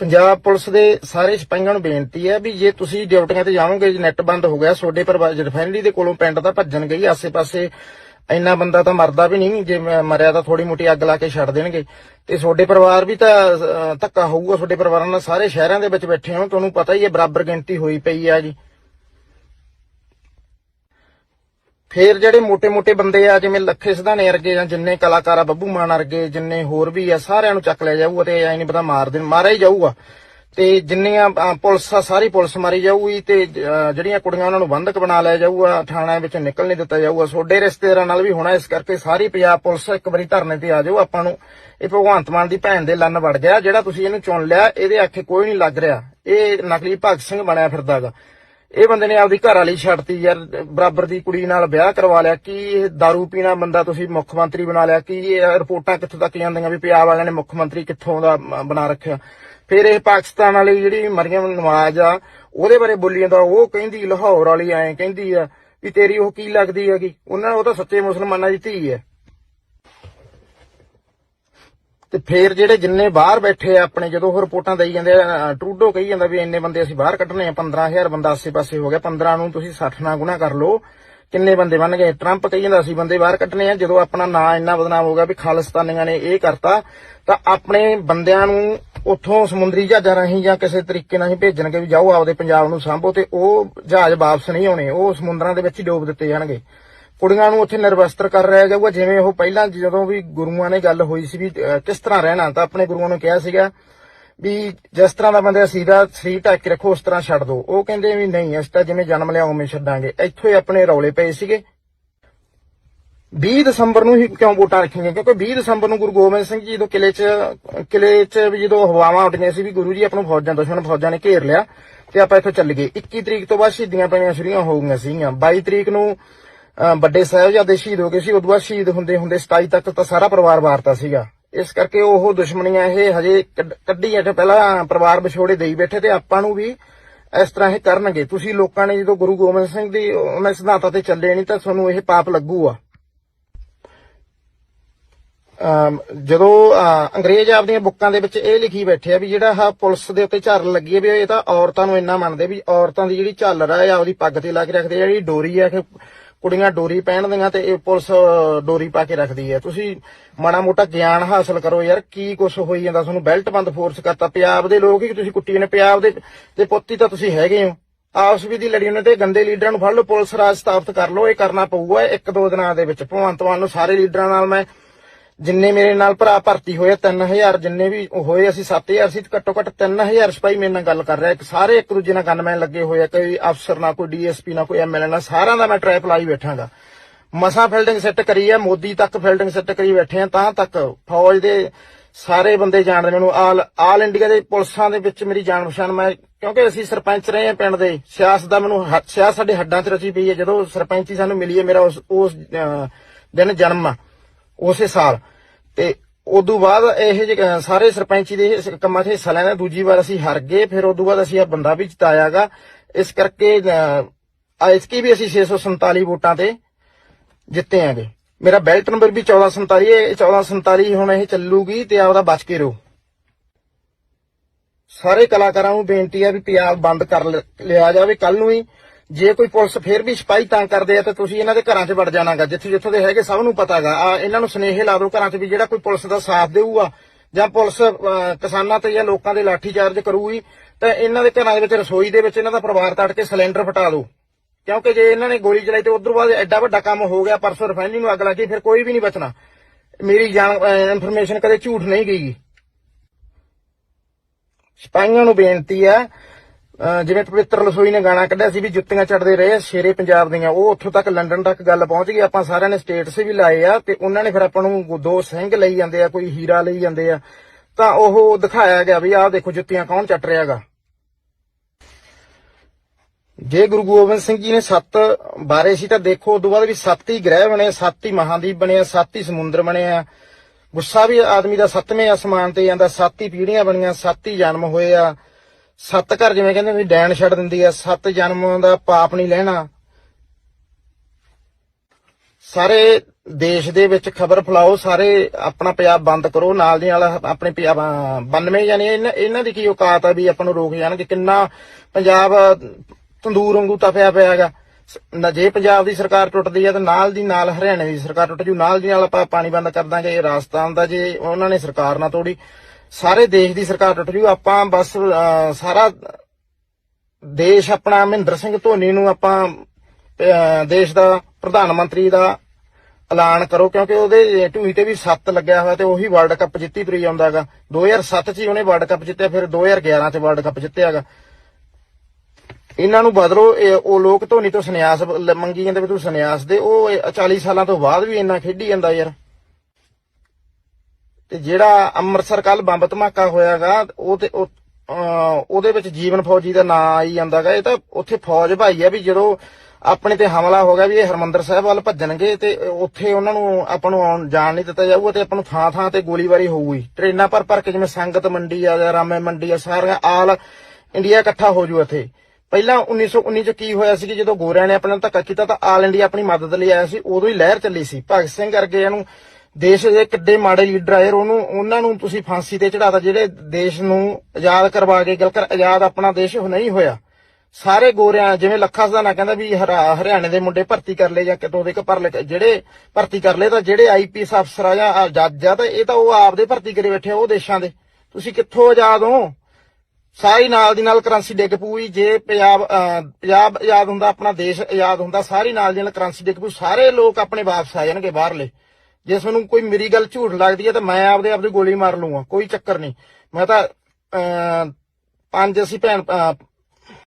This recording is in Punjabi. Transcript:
ਪੰਜਾਬ ਪੁਲਿਸ ਦੇ ਸਾਰੇ ਸਿਪਾਹੀਆਂ ਨੂੰ ਬੇਨਤੀ ਹੈ ਵੀ ਜੇ ਤੁਸੀਂ ਡਿਊਟੀਆਂ ਤੇ ਜਾਓਗੇ ਜੇ ਨੈਟ ਬੰਦ ਹੋ ਗਿਆ, ਤੁਹਾਡੇ ਪਰ ਰਿਫਾਈਨਰੀ ਦੇ ਕੋਲੋਂ ਪਿੰਡ ਤਾਂ ਭੱਜਣ ਗਈ ਆਸੇ-ਪਾਸੇ ਇੰਨਾ ਬੰਦਾ ਤਾਂ ਮਰਦਾ ਵੀ ਨਹੀਂ, ਜੇ ਮਰਿਆ ਤਾਂ ਥੋੜੀ ਮੋਟੀ ਅੱਗ ਲਾ ਕੇ ਛੱਡ ਦੇਣਗੇ। ਤੇ ਤੁਹਾਡੇ ਪਰਿਵਾਰ ਵੀ ਤਾਂ ਧੱਕਾ ਹੋਊਗਾ, ਤੁਹਾਡੇ ਪਰਿਵਾਰਾਂ ਨਾਲ ਸਾਰੇ ਸ਼ਹਿਰਾਂ ਦੇ ਵਿੱਚ ਬੈਠੇ ਹੋ ਤੁਹਾਨੂੰ ਪਤਾ ਹੀ ਹੈ, ਬਰਾਬਰ ਗਿਣਤੀ ਹੋਈ ਪਈ ਆ ਜੀ। ਫੇਰ ਜਿਹੜੇ ਮੋٹے-ਮੋٹے ਬੰਦੇ ਆ, ਜਿਵੇਂ ਲੱਖੇ ਸਿਧਾਣੇ ਵਰਗੇ ਜਾਂ ਜਿੰਨੇ ਕਲਾਕਾਰ ਆ, ਬੱਬੂ ਮਾਨ ਵਰਗੇ, ਜਿੰਨੇ ਹੋਰ ਵੀ ਆ, ਸਾਰਿਆਂ ਨੂੰ ਚੱਕ ਲਿਆ ਜਾਊਗਾ ਤੇ ਐ ਨਹੀਂ ਪਤਾ ਮਾਰ ਦੇਣ, ਮਾਰਿਆ ਹੀ ਜਾਊਗਾ। ਤੇ ਜਿੰਨੀਆਂ ਪੁਲਿਸ ਆ, ਸਾਰੀ ਪੁਲਿਸ ਮਾਰੀ ਜਾਊਗੀ ਤੇ ਜਿਹੜੀਆਂ ਕੁੜੀਆਂ ਉਹਨਾਂ ਨੂੰ ਬੰਧਕ ਬਣਾ ਲਿਆ ਜਾਊਗਾ ਥਾਣਾ ਵਿੱਚ ਨਿਕਲ ਨਹੀਂ ਦਿੱਤਾ ਜਾਊਗਾ। ਸੋਡੇ ਰਿਸ਼ਤੇਦਾਰਾਂ ਨਾਲ ਵੀ ਹੋਣਾ ਇਸ ਕਰਕੇ ਸਾਰੀ ਪੰਜਾਬ ਪੁਲਿਸ ਇੱਕ ਵਾਰੀ ਧਰਨੇ ਤੇ ਆ ਜਾਓ ਆਪਾਂ ਨੂੰ ਇਹ ਭਗਵੰਤ ਮਾਨ ਦੀ ਭੈਣ ਦੇ ਲੰਨ ਵੜ ਗਿਆ, ਜਿਹੜਾ ਤੁਸੀਂ ਇਹਨੂੰ ਚੁਣ ਲਿਆ, ਇਹਦੇ ਆਖੇ ਕੋਈ ਨਹੀਂ ਲੱਗ ਰਿਹਾ। ਇਹ ਨਕਲੀ ਭਗਤ ਸਿੰਘ ਬਣਿਆ ਫਿਰਦਾਗਾ। ਇਹ ਬੰਦੇ ਨੇ ਆਪਦੀ ਘਰ ਵਾਲੀ ਛੱਡਤੀ ਯਾਰ, ਬਰਾਬਰ ਦੀ ਕੁੜੀ ਨਾਲ ਵਿਆਹ ਕਰਵਾ ਲਿਆ, ਕੀ ਇਹ दारू ਪੀਣਾ ਬੰਦਾ ਤੁਸੀਂ ਮੁੱਖ ਮੰਤਰੀ ਬਣਾ ਲਿਆ, ਕੀ ਇਹ ਰਿਪੋਰਟਾਂ ਕਿੱਥੋਂ ਤੱਕ ਜਾਂਦੀਆਂ ਵੀ ਪੰਜਾਬ ਵਾਲਿਆਂ ਨੇ ਮੁੱਖ ਮੰਤਰੀ ਕਿੱਥੋਂ ਦਾ ਬਣਾ ਰੱਖਿਆ? ਫਿਰ ਇਹ ਪਾਕਿਸਤਾਨ ਵਾਲੀ ਜਿਹੜੀ ਮਰੀਮ ਨਵਾਜ਼ ਆ, ਉਹਦੇ ਬਾਰੇ ਬੋਲੀ ਜਾਂਦਾ ਉਹ ਕਹਿੰਦੀ ਲਾਹੌਰ ਵਾਲੀ ਐਂ ਕਹਿੰਦੀ ਆ ਵੀ ਤੇਰੀ ਉਹ ਕੀ ਲੱਗਦੀ ਹੈਗੀ? ਉਹਨਾਂ ਉਹ ਤਾਂ ਸੱਚੇ ਮੁਸਲਮਾਨਾਂ ਦੀ ਧੀ ਹੈ। ਤੇ ਫੇਰ ਜਿਹੜੇ ਜਿੰਨੇ ਬਾਹਰ ਬੈਠੇ ਆ, ਆਪਣੇ ਜਦੋਂ ਉਹ ਰਿਪੋਰਟਾਂ ਦੇਈ ਜਾਂਦੇ ਆ ਟਰੂਡੋ ਕਹੀ ਜਾਂਦਾ ਵੀ ਇੰਨੇ ਬੰਦੇ ਅਸੀਂ ਬਾਹਰ ਕੱਢਣੇ ਆ 15000 ਬੰਦਾ ਆਸੇ-ਪਾਸੇ ਹੋ ਗਿਆ 15 ਨੂੰ ਤੁਸੀਂ 60 ਨਾਲ ਗੁਣਾ ਕਰ ਲਓ, ਕਿੰਨੇ ਬੰਦੇ ਬਣ ਗਏ? ਟਰੰਪ ਕਹੀ ਜਾਂਦਾ ਅਸੀਂ ਬੰਦੇ ਬਾਹਰ ਕੱਢਣੇ ਆ, ਜਦੋਂ ਆਪਣਾ ਨਾਂ ਇੰਨਾ ਬਦਨਾਮ ਹੋ ਗਿਆ ਵੀ ਖਾਲਿਸਤਾਨੀਆਂ ਨੇ ਇਹ ਕਰਤਾ, ਤਾਂ ਆਪਣੇ ਬੰਦਿਆਂ ਨੂੰ ਉੱਥੋਂ ਸਮੁੰਦਰੀ ਜਹਾਜ਼ਾਂ ਰਾਹੀਂ ਜਾਂ ਕਿਸੇ ਤਰੀਕੇ ਨਾਲ ਹੀ ਭੇਜਣਗੇ ਵੀ ਜਾਓ ਆਪਦੇ ਪੰਜਾਬ ਨੂੰ ਸਾਂਭੋ ਤੇ ਉਹ ਜਹਾਜ਼ ਵਾਪਸ ਨਹੀਂ ਆਉਣੇ, ਉਹ ਸਮੁੰਦਰਾਂ ਦੇ ਵਿੱਚ ਡੋਬ ਦਿੱਤੇ ਜਾਣਗੇ। ਕੁੜੀਆਂ ਨੂੰ ਉੱਥੇ ਨਿਰਵਸਤਰ ਕਰ ਰਿਹਾ ਜਾਊਗਾ, ਜਿਵੇਂ ਉਹ ਪਹਿਲਾਂ ਜਦੋਂ ਵੀ ਗੁਰੂਆਂ ਨੇ ਗੱਲ ਹੋਈ ਸੀ ਵੀ ਕਿਸ ਤਰ੍ਹਾਂ ਰਹਿਣਾ, ਤਾਂ ਆਪਣੇ ਗੁਰੂਆਂ ਨੂੰ ਕਿਹਾ ਸੀਗਾ ਵੀ ਜਿਸ ਤਰ੍ਹਾਂ ਦਾ ਬੰਦਾ ਸੀਦਾ, ਸਰੀਰ ਢੱਕ ਕੇ ਰੱਖੋ, ਉਸ ਤਰ੍ਹਾਂ ਛੱਡ ਦਿਓ ਉਹ ਕਹਿੰਦੇ ਵੀ ਨਹੀਂ, ਅਸੀਂ ਤਾਂ ਜਿਵੇਂ ਜਨਮ ਲਿਆ, ਉਵੇਂ ਛੱਡਾਂਗੇ। ਇੱਥੋਂ ਹੀ ਆਪਣੇ ਰੌਲੇ ਪਏ ਸੀਗੇ। 20 ਦਸੰਬਰ ਨੂੰ ਹੀ ਕਿਉਂ ਵੋਟਾਂ ਰੱਖੀਆਂ? ਕਿਉਂਕਿ 20 ਦਸੰਬਰ ਨੂੰ ਗੁਰੂ ਗੋਬਿੰਦ ਸਿੰਘ ਜੀ ਜਦੋਂ ਕਿਲੇ 'ਚ ਕਿਲੇ 'ਚ ਵੀ ਜਦੋਂ ਹਵਾਵਾਂ ਉੱਡੀਆਂ ਸੀ ਵੀ ਗੁਰੂ ਜੀ ਆਪਾਂ ਨੂੰ ਫੌਜਾਂ, ਦੁਸ਼ਮਣ ਫੌਜਾਂ ਨੇ ਘੇਰ ਲਿਆ ਤੇ ਆਪਾਂ ਇੱਥੋਂ ਚੱਲ ਗਏ 21 ਤਰੀਕ ਤੋਂ ਬਾਅਦ ਸ਼ਹੀਦੀਆਂ ਪੈਣੀਆਂ ਸ਼ੁਰੂਆਂ ਹੋ ਗਈਆਂ ਸੀਗੀਆਂ। 22 ਤਰੀਕ ਨੂੰ ਵੱਡੇ ਸਾਹਿਬਜ਼ਾਦੇ ਸ਼ਹੀਦ ਹੋ ਗਏ ਸੀ ਉਦੋਂ ਬਾਅਦ ਸ਼ਹੀਦ ਹੁੰਦੇ ਹੁੰਦੇ 27 ਤੱਕ ਤਾਂ ਸਾਰਾ ਪਰਿਵਾਰ ਵਾਰਤਾ ਸੀਗਾ। ਇਸ ਕਰਕੇ ਉਹ ਦੁਸ਼ਮਣੀਆਂ ਇਹ ਹਜੇ ਕੱਢੀ ਐ ਪਹਿਲਾਂ ਪਰਿਵਾਰ ਵਿਛੋੜੇ ਦੇਈ ਬੈਠੇ ਤੇ ਆਪਾਂ ਨੂੰ ਵੀ ਇਸ ਤਰ੍ਹਾਂ ਇਹ ਕਰਨਗੇ। ਤੁਸੀਂ ਲੋਕਾਂ ਨੇ ਜਦੋਂ ਗੁਰੂ ਗੋਬਿੰਦ ਸਿੰਘ ਦੀ ਉਹਨਾਂ ਸਿਧਾਂਤਾਂ ਤੇ ਚੱਲੇ ਨਹੀਂ ਤਾਂ ਤੁਹਾਨੂੰ ਇਹ ਪਾਪ ਲੱਗੂਗਾ। ਅਮ ਜਦੋਂ ਅਹ, ਅੰਗਰੇਜ਼ ਆਪਦੀਆਂ ਬੁੱਕਾਂ ਦੇ ਵਿੱਚ ਇਹ ਲਿਖੀ ਬੈਠੇ ਆ ਵੀ ਜਿਹੜਾ ਆਹ ਪੁਲਿਸ ਦੇ ਉੱਤੇ ਝਾੜ ਲੱਗੀ ਹੈ ਵੀ ਇਹ ਤਾਂ ਔਰਤਾਂ ਨੂੰ ਇੰਨਾ ਮੰਨਦੇ ਵੀ ਔਰਤਾਂ ਦੀ ਜਿਹੜੀ ਝਾਲਰ ਆ ਇਹ ਆਪਦੀ ਪੱਗ ਤੇ ਲਾ ਕੇ ਰੱਖਦੇ ਆ ਜਿਹੜੀ ਡੋਰੀ ਆ ਕਿ ਕੁੜੀਆਂ ਡੋਰੀ ਪਹਿਨਦੀਆਂ ਤੇ ਇਹ ਪੁਲਿਸ ਡੋਰੀ ਪਾ ਕੇ ਰੱਖਦੀ ਹੈ। ਤੁਸੀਂ ਮਾੜਾ ਮੋਟਾ ਗਿਆਨ ਹਾਸਲ ਕਰੋ ਯਾਰ, ਕੀ ਕੁਛ ਹੋਈ ਜਾਂਦਾ? ਤੁਹਾਨੂੰ ਬੈਲਟ ਬੰਦ ਫੋਰਸ ਕਰਤਾ। ਪੰਜਾਬ ਦੇ ਲੋਕ ਹੀ ਤੁਸੀਂ ਕੁੱਟੀ ਨੇ। ਪੰਜਾਬ ਦੇ ਤੇ ਪੁੱਤੀ ਤਾਂ ਤੁਸੀਂ ਹੈਗੇ ਹੋ। ਆਪਸ ਵੀ ਦੀ ਲੜੀ ਉਹਨਾਂ ਤੇ ਗੰਦੇ ਲੀਡਰਾਂ ਨੂੰ ਫੜ ਲਓ, ਪੁਲਿਸ ਰਾਜ ਸਥਾਪਿਤ ਕਰ ਲਓ। ਇਹ ਕਰਨਾ ਪਊਗਾ। ਇੱਕ ਦੋ ਦਿਨਾਂ ਦੇ ਵਿੱਚ ਭਗਵੰਤ ਮਾਨ ਨੂੰ ਸਾਰੇ ਲੀਡਰਾਂ ਨਾਲ ਮੈਂ ਜਿੰਨੇ ਮੇਰੇ ਨਾਲ ਭਰਾ ਭਰਤੀ ਹੋਏ 3000 ਜਿੰਨੇ ਵੀ ਹੋਏ, ਅਸੀਂ 7000 ਸੀ ਤੇ ਘੱਟੋ ਘੱਟ 3000 ਸਿਪਾਹੀ ਮੇਰੇ ਨਾਲ ਗੱਲ ਕਰ ਰਿਹਾ। ਇੱਕ ਸਾਰੇ ਇੱਕ ਦੂਜੇ ਨਾਲ ਗਨਮੈਨ ਲੱਗੇ ਹੋਏ ਆ, ਕੋਈ ਅਫਸਰ ਨਾ, ਕੋਈ ਡੀਐਸਪੀ ਨਾ, ਕੋਈ ਐਮਐਲਏ ਨਾ, ਸਾਰਿਆਂ ਦਾ ਮੈਂ ਟ੍ਰੈਪ ਲਾਈ ਬੈਠਾਂਗਾ। ਮਸਾ ਫੀਲਡਿੰਗ ਸੈੱਟ ਕਰੀ ਆ, ਮੋਦੀ ਤੱਕ ਫੀਲਡਿੰਗ ਸੈੱਟ ਕਰੀ ਬੈਠੇ ਆ, ਤਾਂ ਤੱਕ ਫੌਜ ਦੇ ਸਾਰੇ ਬੰਦੇ ਜਾਣਦੇ ਮੈਨੂੰ ਆਲ ਆਲ ਇੰਡੀਆ ਦੇ ਪੁਲਿਸਾਂ ਦੇ ਵਿੱਚ ਮੇਰੀ ਜਾਣ ਪਛਾਣ, ਮੈਂ ਕਿਉਂਕਿ ਅਸੀਂ ਸਰਪੰਚ ਰਹੇ ਆ ਪਿੰਡ ਦੇ, ਸਿਆਸਤ ਦਾ ਮੈਨੂੰ ਸਿਆਸਤ ਸਾਡੇ ਹੱਡਾਂ 'ਚ ਰਚੀ ਪਈ ਹੈ ਜਦੋਂ ਸਰਪੰਚੀ ਸਾਨੂੰ ਮਿਲੀ ਹੈ ਮੇਰਾ ਉਸ ਉਸ ਦਿਨ ਜਨਮ ਆ। ਉਸੇ ਸਾਲ। ਤੇ ਉਦੋਂ ਬਾਅਦ ਇਹ ਜਿਹੜੇ ਸਾਰੇ ਸਰਪੰਚੀ ਦੇ ਕੰਮਾਂ 'ਚ ਹਿੱਸਾ ਲੈਣਾ, ਦੂਜੀ ਵਾਰ ਅਸੀਂ ਹਾਰ ਗਏ, ਫਿਰ ਉਦੋਂ ਬਾਅਦ ਅਸੀਂ ਆ ਬੰਦਾ ਵੀ ਜਿਤਾਇਆਗਾ। ਇਸ ਕਰਕੇ ਐਸਕੀ ਵੀ ਅਸੀਂ 647 ਵੋਟਾਂ ਤੇ ਜਿੱਤੇ ਆਂਗੇ ਮੇਰਾ ਬੈਲਟ ਨੰਬਰ ਵੀ 1447 ਹੈ ਇਹ 1447 ਹੁਣ ਇਹ ਚੱਲੂਗੀ ਤੇ ਆਪਦਾ ਬਚ ਕੇ ਰਹੋ। ਸਾਰੇ ਕਲਾਕਾਰਾਂ ਨੂੰ ਬੇਨਤੀ ਹੈ ਵੀ ਪੰਜਾਬ ਬੰਦ ਕਰ ਲਿਆ ਜਾਵੇ। ਕੱਲ ਨੂੰ ਹੀ ਜੇ ਕੋਈ ਪੁਲਿਸ ਫੇਰ ਵੀ ਸਿਪਾਹੀ ਤੰਗ ਕਰਦੇ ਆ, ਤਾਂ ਤੁਸੀਂ ਇਹਨਾਂ ਦੇ ਘਰਾਂ 'ਚ ਵੜ ਜਾਣਾਗਾ, ਜਿੱਥੇ ਜਿੱਥੋਂ ਦੇ ਹੈਗੇ ਸਭ ਨੂੰ ਪਤਾਗਾ। ਆ ਇਹਨਾਂ ਨੂੰ ਸੁਨੇਹੇ ਲਾ ਦਿਓ ਘਰਾਂ 'ਚ ਵੀ ਜਿਹੜਾ ਕੋਈ ਪੁਲਿਸ ਦਾ ਸਾਥ ਦੇਊਗਾ, ਜਾਂ ਪੁਲਿਸ ਕਿਸਾਨਾਂ ਤੇ ਜਾਂ ਲੋਕਾਂ ਦੇ ਲਾਠੀ ਚਾਰਜ ਕਰੂਗੀ, ਤਾਂ ਇਹਨਾਂ ਦੇ ਘਰਾਂ ਦੇ ਵਿੱਚ ਰਸੋਈ ਦੇ ਵਿੱਚ ਇਹਨਾਂ ਦਾ ਪਰਿਵਾਰ ਤੜ ਕੇ ਸਿਲੰਡਰ ਫਟਾ ਦਿਓ। ਕਿਉਂਕਿ ਜੇ ਇਹਨਾਂ ਨੇ ਗੋਲੀ ਚਲਾਈ ਤੇ ਉਧਰ ਬਾਅਦ ਐਡਾ ਵੱਡਾ ਕੰਮ ਹੋ ਗਿਆ, ਪਰਸੋਂ ਰਿਫਾਈਨਰੀ ਨੂੰ ਅੱਗ ਲੱਗੀ ਫਿਰ ਕੋਈ ਵੀ ਨਹੀਂ ਬਚਣਾ। ਮੇਰੀ ਜਾਣ ਇਨਫੋਰਮੇਸ਼ਨ ਕਦੇ ਝੂਠ ਨਹੀਂ ਗਈ। ਸਿਪਾਹੀਆਂ ਨੂੰ ਬੇਨਤੀ ਆ ਜਿਵੇਂ ਪਵਿੱਤਰ ਲਸੋਈ ਨੇ ਗਾਣਾ ਕੱਢਿਆ ਸੀ ਵੀ ਜੁੱਤੀਆਂ ਚੜਦੇ ਰਹੇ ਆ ਸ਼ੇਰੇ ਪੰਜਾਬ ਦੀਆਂ, ਉਹ ਉੱਥੋਂ ਤੱਕ ਲੰਡਨ ਤੱਕ ਗੱਲ ਪਹੁੰਚ ਗਈ। ਆਪਾਂ ਸਾਰਿਆਂ ਨੇ ਸਟੇਟਸ ਵੀ ਲਾਏ ਆ ਤੇ ਉਹਨਾਂ ਨੇ ਫਿਰ ਆਪਾਂ ਨੂੰ ਦੋ ਸਿੰਘ ਲਈ ਜਾਂਦੇ ਆ, ਕੋਈ ਹੀਰਾ ਲਈ ਜਾਂਦੇ ਆ। ਤਾਂ ਉਹ ਦਿਖਾਇਆ ਗਿਆ ਵੀ ਆਹ ਦੇਖੋ ਜੁੱਤੀਆਂ ਕੌਣ ਚੱਟ ਰਿਹਾਗਾ ਜੇ ਗੁਰੂ ਗੋਬਿੰਦ ਸਿੰਘ ਜੀ ਨੇ ਸੱਤ ਬਾਰੇ ਸੀ ਤਾਂ ਦੇਖੋ, ਉਦੋਂ ਬਾਅਦ ਵੀ ਸੱਤ ਹੀ ਗ੍ਰਹਿ ਬਣੇ, ਸੱਤ ਹੀ ਮਹਾਦੀਪ ਬਣੇ ਸੱਤ ਹੀ ਸਮੁੰਦਰ ਬਣੇ ਆ। ਗੁੱਸਾ ਵੀ ਆਦਮੀ ਦਾ ਸੱਤਵੇਂ ਅਸਮਾਨ ਤੇ ਜਾਂਦਾ, ਸੱਤ ਹੀ ਪੀੜ੍ਹੀਆਂ ਬਣੀਆਂ, ਸੱਤ ਹੀ ਜਨਮ ਹੋਏ ਆ। ਸੱਤ ਘਰ ਜਿਵੇਂ ਕਹਿੰਦੇ ਵੀ ਡੈਣ ਛੱਡ ਦਿੰਦੀ ਆ ਸੱਤ ਜਨਮ ਦਾ ਪਾਪ ਨਹੀਂ ਲੈਣਾ। ਸਾਰੇ ਦੇਸ਼ ਦੇ ਵਿੱਚ ਖਬਰ ਫੈਲਾਓ ਸਾਰੇ ਆਪਣਾ ਪੰਜਾਬ ਬੰਦ ਕਰੋ ਨਾਲ ਦੀ ਨਾਲ ਆਪਣੇ ਪੰਜਾਬ ਅਹ, 92 ਯਾਨੀ ਇਹਨਾਂ ਦੀ ਕੀ ਔਕਾਤ ਆ ਵੀ ਆਪਾਂ ਨੂੰ ਰੋਕ ਜਾਣਗੇ? ਕਿੰਨਾ ਪੰਜਾਬ ਤੰਦੂਰ ਵਾਂਗੂ ਤਪਿਆ ਪਿਆ ਹੈਗਾ। ਨਾ ਜੇ ਪੰਜਾਬ ਦੀ ਸਰਕਾਰ ਟੁੱਟਦੀ ਹੈ ਤਾਂ ਨਾਲ ਦੀ ਨਾਲ ਹਰਿਆਣੇ ਦੀ ਸਰਕਾਰ ਟੁੱਟ ਜੂ ਨਾਲ ਦੀ ਨਾਲ ਆਪਾਂ ਪਾਣੀ ਬੰਦ ਕਰ ਦਾਂਗੇ। ਰਾਜਸਥਾਨ ਦਾ ਜੇ ਉਹਨਾਂ ਨੇ ਸਰਕਾਰ ਨਾ ਤੋੜੀ। ਸਾਰੇ ਦੇਸ਼ ਦੀ ਸਰਕਾਰ ਟੁੱਟ ਜੂ, ਆਪਾਂ ਬਸ ਸਾਰਾ ਦੇਸ਼ ਆਪਣਾ ਮਹਿੰਦਰ ਸਿੰਘ ਧੋਨੀ ਨੂੰ ਆਪਾਂ ਦੇਸ਼ ਦਾ ਪ੍ਰਧਾਨ ਮੰਤਰੀ ਦਾ ਐਲਾਨ ਕਰੋ, ਕਿਉਂਕਿ ਉਹਦੇ ਟੂਈ ਤੇ ਵੀ 7 ਲੱਗਿਆ ਹੋਇਆ ਤੇ ਉਹੀ ਵਰਲਡ ਕੱਪ ਜਿੱਤੀ ਤੁਰੀ ਆਉਂਦਾਗਾ 2007 ਚ ਹੀ ਉਹਨੇ ਵਰਲਡ ਕੱਪ ਜਿੱਤਿਆ, ਫਿਰ 2011 ਚ ਵਰਲਡ ਕੱਪ ਜਿੱਤਿਆਗਾ ਇਹਨਾਂ ਨੂੰ ਬਦਲੋ ਉਹ ਲੋਕ ਧੋਨੀ ਤੋਂ ਸੰਨਿਆਸ ਮੰਗੀ ਜਾਂਦੇ ਵੀ ਤੂੰ ਸੰਨਿਆਸ ਦੇ, ਉਹ ਇਹ 40 ਸਾਲਾਂ ਤੋਂ ਬਾਅਦ ਵੀ ਇੰਨਾ ਖੇਡੀ ਜਾਂਦਾ ਯਾਰ। ਤੇ ਜਿਹੜਾ ਅੰਮ੍ਰਿਤਸਰ ਕੱਲ ਬੰਬ ਧਮਾਕਾ ਹੋਇਆਗਾ, ਉਹ ਤੇ ਉਹਦੇ ਵਿੱਚ ਜੀਵਨ ਫੌਜੀ ਦਾ ਨਾਂ ਆਈ ਜਾਂਦਾਗਾ। ਇਹ ਤਾਂ ਉੱਥੇ ਫੌਜ ਭਾਈ ਆ ਵੀ ਜਦੋਂ ਆਪਣੇ ਤੇ ਹਮਲਾ ਹੋ ਗਿਆ ਵੀ ਇਹ ਹਰਮੰਦਰ ਸਾਹਿਬ ਵੱਲ ਭੱਜਣਗੇ ਤੇ ਉੱਥੇ ਉਹਨਾਂ ਨੂੰ ਆਪਾਂ ਨੂੰ ਆਉਣ ਜਾਣ ਨਹੀਂ ਦਿੱਤਾ ਜਾਊਗਾ ਤੇ ਆਪਾਂ ਨੂੰ ਥਾਂ ਥਾਂ ਤੇ ਗੋਲੀਬਾਰੀ ਹੋਊਗੀ। ਟ੍ਰੇਨਾਂ ਪਰ ਭਰ ਕੇ ਜਿਵੇਂ ਸੰਗਤ ਮੰਡੀ ਆ ਜਾਂ ਰਾਮੇ ਮੰਡੀ ਆ, ਸਾਰੀਆਂ ਆਲ ਇੰਡੀਆ ਇਕੱਠਾ ਹੋ ਜੂ ਇੱਥੇ। ਪਹਿਲਾਂ 1919 ਚ ਕੀ ਹੋਇਆ ਸੀ ਕਿ ਜਦੋਂ ਗੋਰਿਆਂ ਨੇ ਆਪਣੇ ਧੱਕਾ ਕੀਤਾ ਤਾਂ ਆਲ ਇੰਡੀਆ ਆਪਣੀ ਮਦਦ ਲਈ ਆਇਆ ਸੀ, ਉਦੋਂ ਹੀ ਲਹਿਰ ਚੱਲੀ ਸੀ। ਭਗਤ ਸਿੰਘ ਵਰਗੇ ਇਹਨੂੰ ਦੇਸ਼ ਦੇ ਕਿੱਡੇ ਮਾੜੇ ਲੀਡਰ ਆਏ ਉਹਨੂੰ ਉਹਨਾਂ ਨੂੰ ਤੁਸੀਂ ਫਾਂਸੀ ਤੇ ਚੜਾਤਾ ਜਿਹੜੇ ਦੇਸ਼ ਨੂੰ ਆਜ਼ਾਦ ਕਰਵਾ ਕੇ ਗੱਲ ਆਜ਼ਾਦ ਆਪਣਾ ਦੇਸ਼ ਨਹੀਂ ਹੋਇਆ। ਸਾਰੇ ਗੋਰਿਆਂ, ਜਿਵੇਂ ਲੱਖਾ ਸਦਾਨਾ ਕਹਿੰਦਾ ਵੀ ਹਰਿਆਣੇ ਦੇ ਮੁੰਡੇ ਭਰਤੀ ਕਰ ਲਏ ਜਾਂ ਕਿਤੋਂ ਦੇ ਪਰ ਲਏ, ਜਿਹੜੇ ਭਰਤੀ ਕਰ ਲਏ ਤਾਂ ਜਿਹੜੇ ਆਈਪੀਐਸ ਅਫਸਰ ਆ ਜਾਂ ਜੱਜ ਆ, ਤਾਂ ਇਹ ਤਾਂ ਉਹ ਆਪਦੇ ਭਰਤੀ ਕਰੇ ਬੈਠੇ ਆ, ਉਹ ਦੇਸ਼ਾਂ ਦੇ। ਤੁਸੀਂ ਕਿੱਥੋਂ ਆਜ਼ਾਦ ਹੋ? ਸਾਰੀ ਨਾਲ ਦੀ ਨਾਲ ਕਰੰਸੀ ਡਿੱਗ ਪੂਈ ਜੇ ਪੰਜਾਬ ਪੰਜਾਬ ਆਜ਼ਾਦ ਹੁੰਦਾ, ਆਪਣਾ ਦੇਸ਼ ਆਜ਼ਾਦ ਹੁੰਦਾ, ਸਾਰੀ ਨਾਲ ਦੀ ਨਾਲ ਕਰੰਸੀ ਡਿੱਗ ਪੂ ਸਾਰੇ ਲੋਕ ਆਪਣੇ ਵਾਪਸ ਆ ਜਾਣਗੇ ਬਾਹਰਲੇ। ਜੇ ਤੁਹਾਨੂੰ ਕੋਈ ਮੇਰੀ ਗੱਲ ਝੂਠ ਲੱਗਦੀ ਹੈ ਤਾਂ ਮੈਂ ਆਪਦੇ ਆਪ ਦੀ ਗੋਲੀ ਮਾਰ ਲੂੰਗਾ ਕੋਈ ਚੱਕਰ ਨਹੀਂ। ਮੈਂ ਤਾਂ ਅਹ, ਪੰਜ ਅਸੀਂ ਭੈਣ